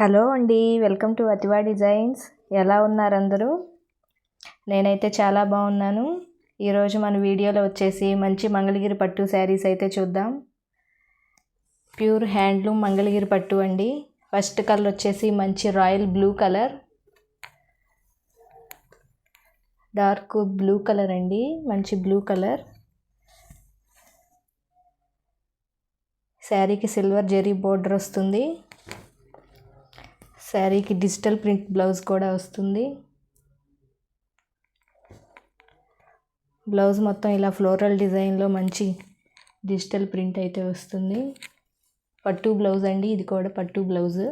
Hello అండి welcome to అతివా designs. ఎలా ఉన్నారు అందరూ? నేనైతే చాలా బాగున్నాను. ఈరోజు మన వీడియోలో వచ్చేసి మంచి మంగళగిరి పట్టు శారీస్ అయితే చూద్దాం. ప్యూర్ హ్యాండ్లూమ్ మంగళగిరి పట్టు అండి. ఫస్ట్ కలర్ వచ్చేసి మంచి royal blue colour. Dark blue colour అండి మంచి బ్లూ కలర్. శారీకి సిల్వర్ జెరీ బోర్డర్ వస్తుంది. శారీకి డిజిటల్ ప్రింట్ బ్లౌజ్ కూడా వస్తుంది. బ్లౌజ్ మొత్తం ఇలా ఫ్లోరల్ డిజైన్లో మంచి డిజిటల్ ప్రింట్ అయితే వస్తుంది. పట్టు బ్లౌజ్ అండి ఇది కూడా పట్టు బ్లౌజ్.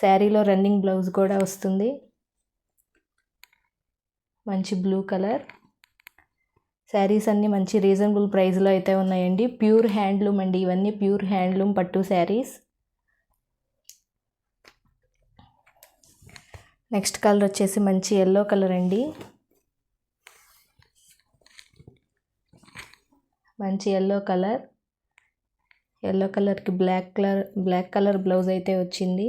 శారీలో రన్నింగ్ బ్లౌజ్ కూడా వస్తుంది. మంచి బ్లూ కలర్. శారీస్ అన్నీ మంచి రీజనబుల్ ప్రైస్లో అయితే ఉన్నాయండి. ప్యూర్ హ్యాండ్లూమ్ అండి ఇవన్నీ ప్యూర్ హ్యాండ్లూమ్ పట్టు శారీస్. నెక్స్ట్ కలర్ వచ్చేసి మంచి ఎల్లో కలర్ అండి. మంచి ఎల్లో కలర్. ఎల్లో కలర్కి black colour black colour blouse అయితే వచ్చింది.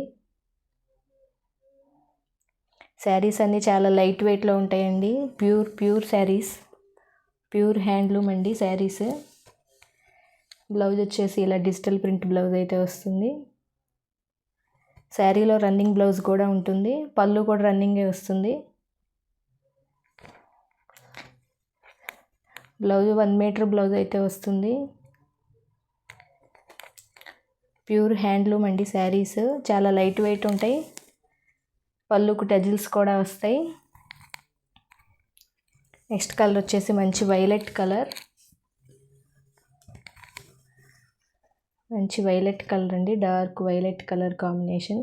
శారీస్ అన్నీ చాలా లైట్ వెయిట్లో ఉంటాయండి. Pure pure saris. Pure handloom అండి శారీస్. బ్లౌజ్ వచ్చేసి ఇలా డిజిటల్ ప్రింట్ బ్లౌజ్ అయితే వస్తుంది. శారీలో రన్నింగ్ బ్లౌజ్ కూడా ఉంటుంది. పళ్ళు కూడా రన్నింగే వస్తుంది. బ్లౌజ్ వన్ మీటర్ బ్లౌజ్ అయితే వస్తుంది. ప్యూర్ హ్యాండ్లూమ్ అండి శారీస్. చాలా లైట్ వెయిట్ ఉంటాయి. పళ్ళుకు టజిల్స్ కూడా వస్తాయి. నెక్స్ట్ కలర్ వచ్చేసి మంచి వైలెట్ కలర్. మంచి వైలెట్ కలర్ అండి. Dark violet colour combination.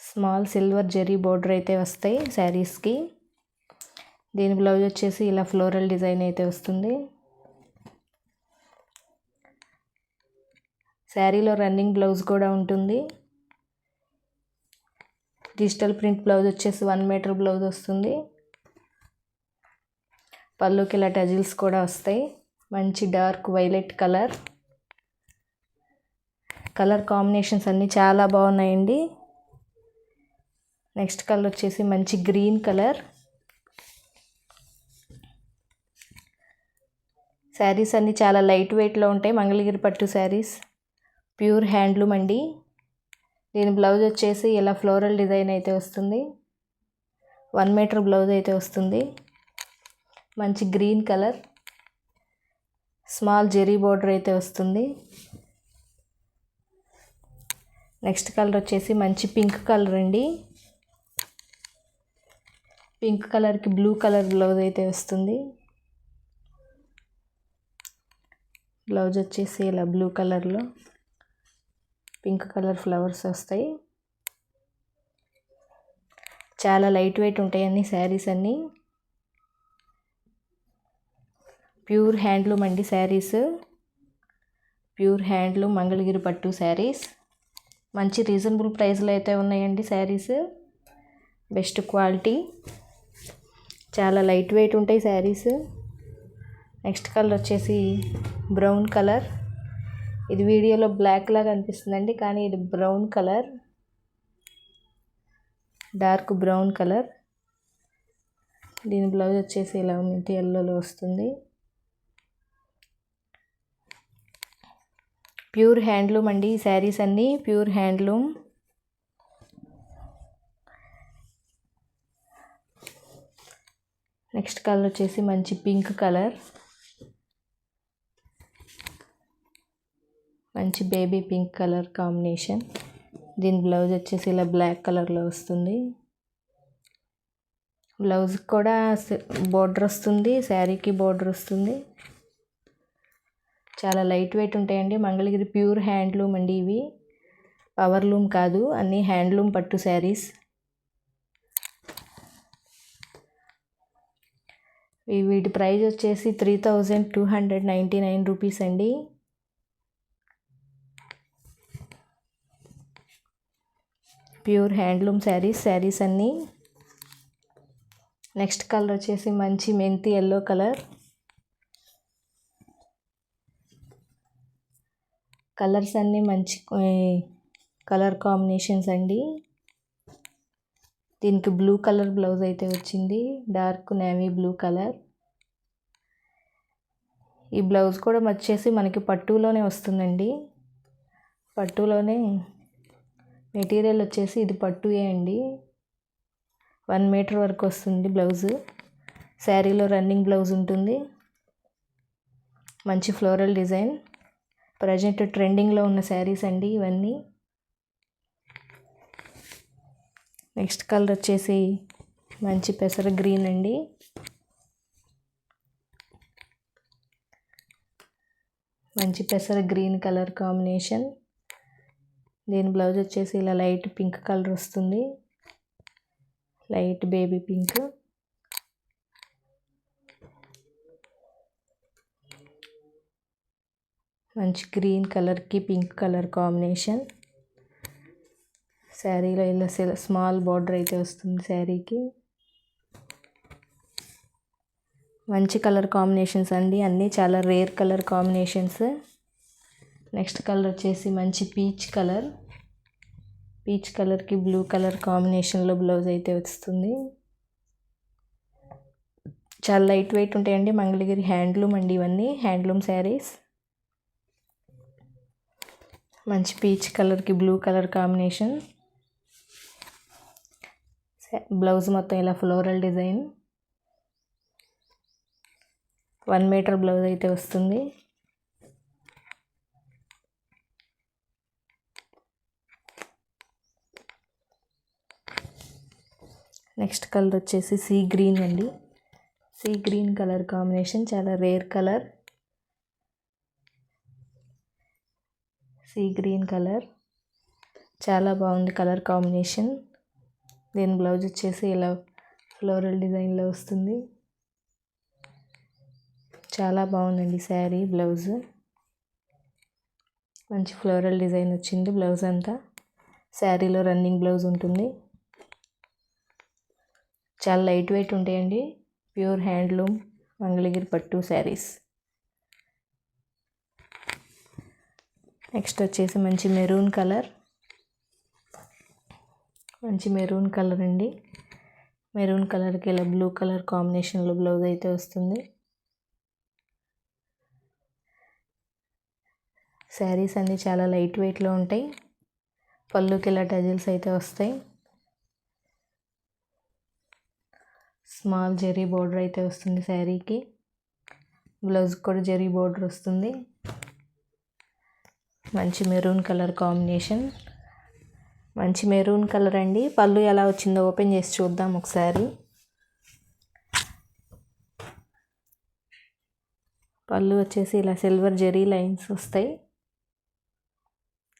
Small silver zari border అయితే వస్తాయి శారీస్కి. దీని బ్లౌజ్ వచ్చేసి ఇలా ఫ్లోరల్ డిజైన్ అయితే వస్తుంది. శారీలో రన్నింగ్ బ్లౌజ్ కూడా ఉంటుంది. డిజిటల్ ప్రింట్ బ్లౌజ్ వచ్చేసి వన్ మీటర్ బ్లౌజ్ వస్తుంది. పళ్ళుకి ఇలా టజిల్స్ కూడా వస్తాయి. మంచి dark violet colour. Colour combinations అన్నీ చాలా బాగున్నాయండి. నెక్స్ట్ కలర్ వచ్చేసి మంచి గ్రీన్ కలర్. శారీస్ అన్నీ చాలా లైట్ వెయిట్లో ఉంటాయి. మంగళగిరి పట్టు శారీస్. ప్యూర్ హ్యాండ్లూమ్ అండి. దీని బ్లౌజ్ వచ్చేసి ఇలా ఫ్లోరల్ డిజైన్ అయితే వస్తుంది. వన్ మీటర్ బ్లౌజ్ అయితే వస్తుంది. మంచి green colour. Small zari border అయితే వస్తుంది. నెక్స్ట్ కలర్ వచ్చేసి మంచి పింక్ కలర్ అండి. పింక్ కలర్కి బ్లూ కలర్ బ్లౌజ్ అయితే వస్తుంది. బ్లౌజ్ వచ్చేసి ఇలా బ్లూ కలర్లో పింక్ కలర్ ఫ్లవర్స్ వస్తాయి. చాలా లైట్ వెయిట్ ఉంటాయండి శారీస్ అన్నీ. ప్యూర్ హ్యాండ్లూమ్ అండి శారీస్. ప్యూర్ హ్యాండ్లూమ్ మంగళగిరి పట్టు శారీస్. మంచి రీజనబుల్ ప్రైస్లో అయితే ఉన్నాయండి శారీస్. Best quality. చాలా లైట్ వెయిట్ ఉంటాయి శారీస్. నెక్స్ట్ కలర్ వచ్చేసి బ్రౌన్ కలర్. ఇది వీడియోలో బ్లాక్ లాగా అనిపిస్తుందండి కానీ ఇది brown colour. Dark brown colour. దీని బ్లౌజ్ వచ్చేసి ఇలా ఉంది ఎల్లోలో వస్తుంది. ప్యూర్ హ్యాండ్లూమ్ అండి ఈ శారీస్ అన్నీ ప్యూర్ హ్యాండ్లూమ్. నెక్స్ట్ కలర్ వచ్చేసి మంచి పింక్ కలర్. మంచి బేబీ పింక్ కలర్ కాంబినేషన్. దీని బ్లౌజ్ వచ్చేసి ఇలా బ్లాక్ కలర్లో వస్తుంది. బ్లౌజ్కి కూడా బోర్డర్ వస్తుంది శారీకి బోర్డర్ వస్తుంది. చాలా లైట్ వెయిట్ ఉంటాయండి. మంగళగిరి ప్యూర్ హ్యాండ్లూమ్ అండి ఇవి. పవర్ లూమ్ కాదు అన్నీ హ్యాండ్లూమ్ పట్టు శారీస్. వీటి ప్రైస్ వచ్చేసి three thousand two hundred ninety nine rupees అండి. ప్యూర్ హ్యాండ్లూమ్ శారీస్ శారీస్ అన్నీ. నెక్స్ట్ కలర్ వచ్చేసి మంచి మెంతి ఎల్లో కలర్. కలర్స్ అన్నీ మంచి కలర్ కాంబినేషన్స్ అండి. దీనికి బ్లూ కలర్ బ్లౌజ్ అయితే వచ్చింది. Dark navy blue colour. ఈ బ్లౌజ్ కూడా వచ్చేసి మనకి పట్టులోనే వస్తుందండి. పట్టులోనే మెటీరియల్ వచ్చేసి ఇది పట్టుయే అండి. వన్ మీటర్ వరకు వస్తుంది బ్లౌజ్. శారీలో రన్నింగ్ బ్లౌజ్ ఉంటుంది. మంచి ఫ్లోరల్ డిజైన్. ప్రజెంట్ ట్రెండింగ్లో ఉన్న శారీస్ అండి ఇవన్నీ. నెక్స్ట్ కలర్ వచ్చేసి మంచి పెసర గ్రీన్ అండి. మంచి పెసర గ్రీన్ కలర్ కాంబినేషన్. దీని బ్లౌజ్ వచ్చేసి ఇలా లైట్ పింక్ కలర్ వస్తుంది. Light baby pink. మంచి గ్రీన్ కలర్కి పింక్ కలర్ కాంబినేషన్. శారీలో ఇలా స్మాల్ బార్డర్ అయితే వస్తుంది శారీకి. మంచి కలర్ కాంబినేషన్స్ అండి అన్నీ చాలా rare colour combinations. Next colour వచ్చేసి మంచి పీచ్ కలర్. పీచ్ కలర్కి బ్లూ కలర్ కాంబినేషన్లో బ్లౌజ్ అయితే వస్తుంది. చాలా లైట్ వెయిట్ ఉంటాయండి మంగళగిరి హ్యాండ్లూమ్ అండి ఇవన్నీ హ్యాండ్లూమ్ శారీస్. మంచి పీచ్ కలర్కి బ్లూ కలర్ కాంబినేషన్. బ్లౌజ్ మొత్తం ఇలా floral design. One metre blouse అయితే వస్తుంది. నెక్స్ట్ కలర్ వచ్చేసి సీ గ్రీన్ అండి. సీ గ్రీన్ కలర్ కాంబినేషన్ చాలా rare colour. Sea green colour. చాలా బాగుంది కలర్ కాంబినేషన్. దీని బ్లౌజ్ వచ్చేసి ఇలా ఫ్లోరల్ డిజైన్లో వస్తుంది. చాలా బాగుందండి శారీ బ్లౌజ్. మంచి ఫ్లోరల్ డిజైన్ వచ్చింది బ్లౌజ్ అంతా. శారీలో రన్నింగ్ బ్లౌజ్ ఉంటుంది. చాలా లైట్ వెయిట్ ఉంటాయండి. ప్యూర్ హ్యాండ్లూమ్ మంగళగిరి పట్టు శారీస్. నెక్స్ట్ వచ్చేసి మంచి మెరూన్ కలర్. మంచి మెరూన్ కలర్ అండి. మెరూన్ కలర్కి ఇలా బ్లూ కలర్ కాంబినేషన్లో బ్లౌజ్ అయితే వస్తుంది. శారీస్ అన్నీ చాలా లైట్ వెయిట్లో ఉంటాయి. పళ్ళుకి ఇలా టజిల్స్ అయితే వస్తాయి. స్మాల్ జెరీ బోర్డర్ అయితే వస్తుంది శారీకి. బ్లౌజ్ కూడా జెరీ బోర్డర్ వస్తుంది. మంచి మెరూన్ కలర్ కాంబినేషన్. మంచి మెరూన్ కలర్ అండి. పళ్ళు ఎలా వచ్చిందో ఓపెన్ చేసి చూద్దాం ఒకసారి. పళ్ళు వచ్చేసి ఇలా సిల్వర్ జెరీ లైన్స్ వస్తాయి.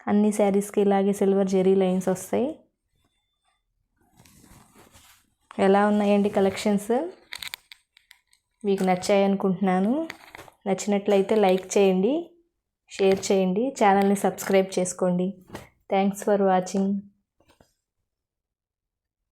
అన్ని శారీస్కి ఇలాగే సిల్వర్ జెరీ లైన్స్ వస్తాయి. ఎలా ఉన్నాయండి కలెక్షన్స్? మీకు నచ్చాయి అనుకుంటున్నాను నచ్చినట్లయితే లైక్ చేయండి. షేర్ చేయండి ఛానల్ని సబ్స్క్రైబ్ చేసుకోండి. Thanks for watching